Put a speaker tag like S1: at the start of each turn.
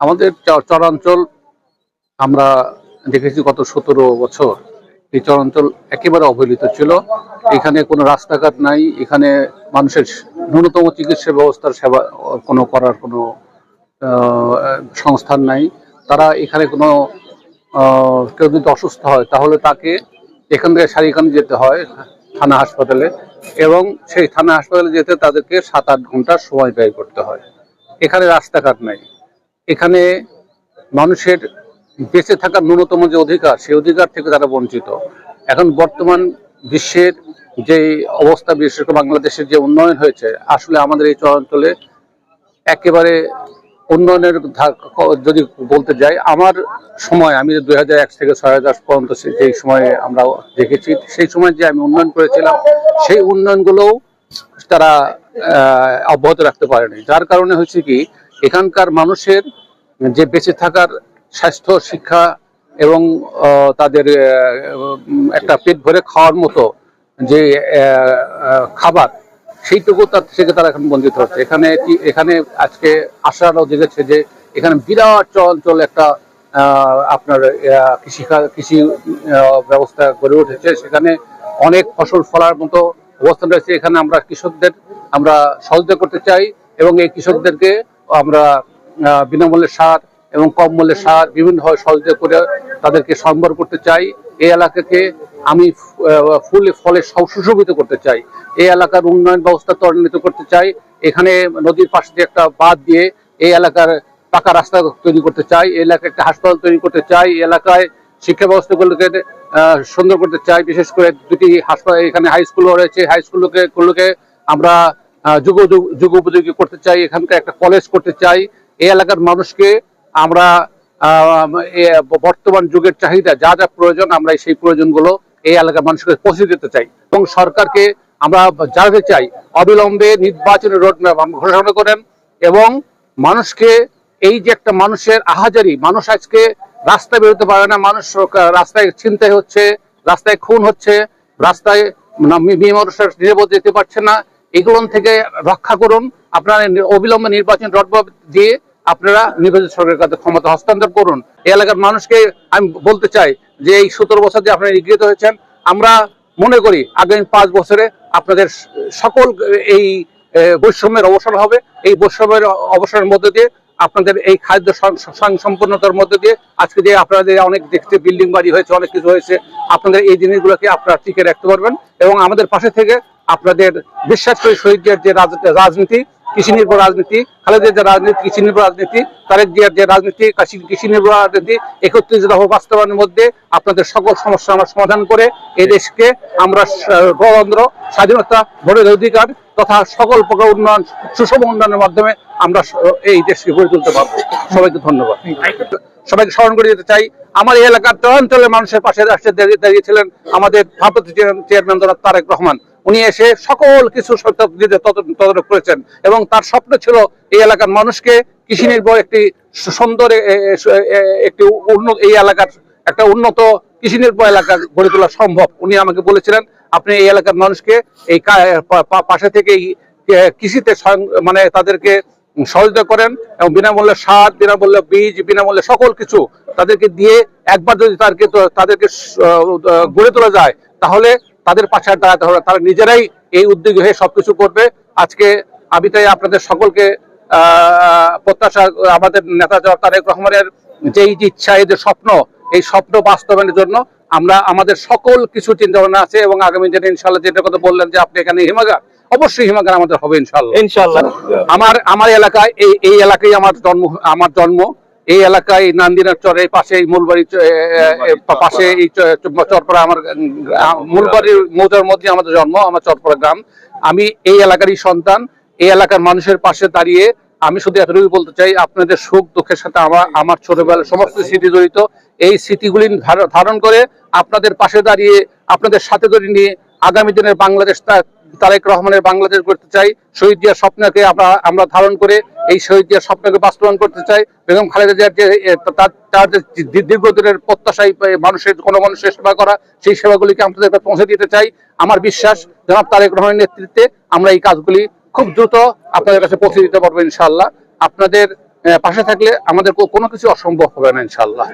S1: আমাদের চরাঞ্চল আমরা দেখেছি গত সতেরো বছর। এই চরাঞ্চল একেবারে অবহেলিত ছিল। এখানে কোনো রাস্তাঘাট নাই। এখানে মানুষের ন্যূনতম চিকিৎসা ব্যবস্থার সেবা, কোনো করার কোনো সংস্থান নাই। তারা এখানে কোনো কেউ যদি অসুস্থ হয় তাহলে তাকে এখান থেকে সারিখানে যেতে হয় থানা হাসপাতালে এবং সেই থানা হাসপাতালে যেতে তাদেরকে সাত আট ঘণ্টা সময় ব্যয় করতে হয়। এখানে রাস্তাঘাট নাই। এখানে মানুষের বেঁচে থাকার ন্যূনতম যে অধিকার, সেই অধিকার থেকে তারা বঞ্চিত। এখন বর্তমান বিশ্বের যে অবস্থা, বিশেষ করে বাংলাদেশের যে উন্নয়ন হয়েছে, আসলে আমাদের এই চরাঞ্চলে একেবারে উন্নয়নের যদি বলতে যাই, আমার সময়, আমি দুই হাজার এক থেকে ছয় হাজার পর্যন্ত যেই সময়ে আমরা দেখেছি, সেই সময় যে আমি উন্নয়ন করেছিলাম, সেই উন্নয়নগুলোও তারা অব্যাহত রাখতে পারেনি। যার কারণে হচ্ছে কি এখানকার মানুষের যে বেঁচে থাকার স্বাস্থ্য, শিক্ষা এবং তাদের একটা পেট ভরে খাওয়ার মতো যে খাবার, সেইটুকু তার থেকে তারা এখন বঞ্চিত হচ্ছে। এখানে এখানে আজকে আশারাও জেগেছে যে এখানে বিরাট অঞ্চল একটা আপনার কৃষি কৃষি ব্যবস্থা গড়ে উঠেছে। সেখানে অনেক ফসল ফলার মতো অবস্থান রয়েছে। এখানে আমরা কৃষকদের, আমরা সহযোগিতা করতে চাই এবং এই কৃষকদেরকে আমরা বিনামূল্যে সার এবং কম মূল্যে সার বিভিন্নভাবে সহযোগিতা করে তাদেরকে সম্বর করতে চাই। এই এলাকাকে আমি ফুলে ফলে সুশোভিত করতে চাই। এই এলাকার উন্নয়ন ব্যবস্থা ত্বরান্বিত করতে চাই। এখানে নদীর পাশে একটা বাঁধ দিয়ে এই এলাকার পাকা রাস্তা তৈরি করতে চাই। এই এলাকায় একটা হাসপাতাল তৈরি করতে চাই। এলাকায় শিক্ষা ব্যবস্থাগুলোকে সুন্দর করতে চাই। বিশেষ করে দুটি হাসপাতাল, এখানে হাই স্কুলও রয়েছে। হাই স্কুলকে গুলোকে আমরা যুগ যুগ- যুগ উপযোগী করতে চাই, এখানকার একটা কলেজ করতে চাই। এই এলাকার মানুষকে আমরা বর্তমান যুগের চাহিদা, যা যা প্রয়োজন, আমরা সেই প্রয়োজনগুলো এই এলাকার মানুষকে পৌঁছে দিতে চাই। এবং সরকারকে আমরা জানাতে চাই, অবিলম্বে নির্বাচনের রোডম্যাপ ঘোষণা করেন এবং মানুষকে এই যে একটা মানুষের আহাজারি, মানুষ আজকে রাস্তায় বেরোতে পারে না, মানুষ রাস্তায় ছিনতাই হচ্ছে, রাস্তায় খুন হচ্ছে, রাস্তায় মেয়ে মানুষের নিরাপদ যেতে পারছে না এগুলো থেকে রক্ষা করুন। আপনারা অবিলম্বে নির্বাচন রোডম্যাপ দিয়ে আপনারা নির্বাচন সরকারের কাছে ক্ষমতা হস্তান্তর করুন। এই এলাকার মানুষকে আমি বলতে চাই যে এই সতেরো বছর যে আপনারা নিগৃহীত হয়েছেন, আমরা মনে করি আগামী পাঁচ বছরে আপনাদের সকল এই বৈষম্যের অবসর হবে। এই বৈষম্যের অবসরের মধ্যে দিয়ে আপনাদের এই খাদ্য সং- সং- সম্পন্নতার মধ্যে দিয়ে আজকে যে আপনাদের অনেক দেখতে বিল্ডিং বাড়ি হয়েছে, অনেক কিছু হয়েছে, আপনাদের এই জিনিসগুলোকে আপনারা টিকে রাখতে পারবেন এবং আমাদের পাশে থেকে আপনাদের বিশ্বাস করে শহীদদের যে রাজ- রাজনীতি, কৃষি নির্ভর রাজনীতি খালেদের যে রাজনীতি, কৃষি নির্ভর রাজনীতি, তারেক জিয়ার যে রাজনীতি, কৃষি- নির্ভর রাজনীতি একত্রিত বাস্তবায়নের মধ্যে আপনাদের সকল সমস্যা আমরা সমাধান করে এই দেশকে আমরা গণতন্ত্র, স্বাধীনতা, ভোটের অধিকার তথা সকল প্রকার উন্নয়ন, সুষম উন্নয়নের মাধ্যমে আমরা এই দেশকে গড়ে তুলতে পারব। সবাইকে ধন্যবাদ। সবাইকে স্মরণ করে দিতে চাই, আমার এই এলাকার অঞ্চলের মানুষের পাশে রাষ্ট্রে দাঁড়িয়েছিলেন আমাদের ভারপ্রাপ্ত চেয়ারম্যান তারেক রহমান। উনি এসে সকল কিছু তদারক করেছেন এবং তার স্বপ্ন ছিল এই এলাকার মানুষকে কৃষি নির্ভর একটি সুন্দর একটি উন্নত এই এলাকার একটা উন্নত কৃষি নির্ভর এলাকা গড়ে তোলা সম্ভব। উনি আমাকে বলেছিলেন, আপনি এই এলাকার মানুষকে এই পাশে থেকে কৃষিতে মানে তাদেরকে সহযোগিতা করেন এবং বিনামূল্যে সার, বিনামূল্যে বীজ, বিনামূল্যে সকল কিছু তাদেরকে দিয়ে একবার যদি তাদেরকে তাদেরকে গড়ে তোলা যায়, তাহলে তাদের পাশে দাঁড়াতে হবে তারা নিজেরাই এই উদ্যোগী হয়ে সবকিছু করবে। আজকে আমি তাই আপনাদের সকলকে প্রত্যাশা, আমাদের নেতা তারেক রহমানের যে ইচ্ছা, এই যে স্বপ্ন, এই স্বপ্ন বাস্তবায়নের জন্য আমরা আমাদের সকল কিছু চিন্তা ভাবনা আছে এবং আগামী দিনে ইনশাল্লাহ যেটা কথা বললেন যে আপনি এখানে হিমাগার অবশ্যই হিমাগার আমাদের হবে ইনশাল্লাহ
S2: ইনশাল্লাহ
S1: আমার আমার এলাকায় এই এই এলাকায় আমার জন্ম আমার জন্ম এই এলাকায় নান্দিনার চরে পাশে এই মূলবাড়ি পাশে। এই চরপাড়া আমার মূলবাড়ির মৌজার মধ্যে আমাদের জন্ম আমার চরপাড়া গ্রাম। আমি এই এলাকারই সন্তান এই এলাকার মানুষের পাশে দাঁড়িয়ে আমি শুধু এতটুকু বলতে চাই, আপনাদের সুখ, দুঃখের সাথে আমার আমার ছোটবেলার সমস্ত স্মৃতি জড়িত। এই স্মৃতিগুলি ধার- ধারণ করে আপনাদের পাশে দাঁড়িয়ে, আপনাদের সাথে করে নিয়ে আগামী দিনের বাংলাদেশ তারেক রহমানের বাংলাদেশ করতে চাই। শহীদ জিয়ার স্বপ্নকে আমরা আমরা ধারণ করে এই শহীদ জিয়ার স্বপ্নকে বাস্তবায়ন করতে চাই। বেগম খালেদা জিয়ার যে তার তার যে দীর্ঘদিনের প্রত্যাশায় মানুষের কোনো মানুষের সেবা করা, সেই সেবাগুলিকে আমাদের পৌঁছে দিতে চাই। আমার বিশ্বাস, জনাব তারেক রহমানের নেতৃত্বে আমরা এই কাজগুলি খুব দ্রুত আপনাদের কাছে পৌঁছে দিতে পারব ইনশাল্লাহ আপনাদের পাশে থাকলে আমাদের কোনো কিছু অসম্ভব হবে না ইনশাল্লাহ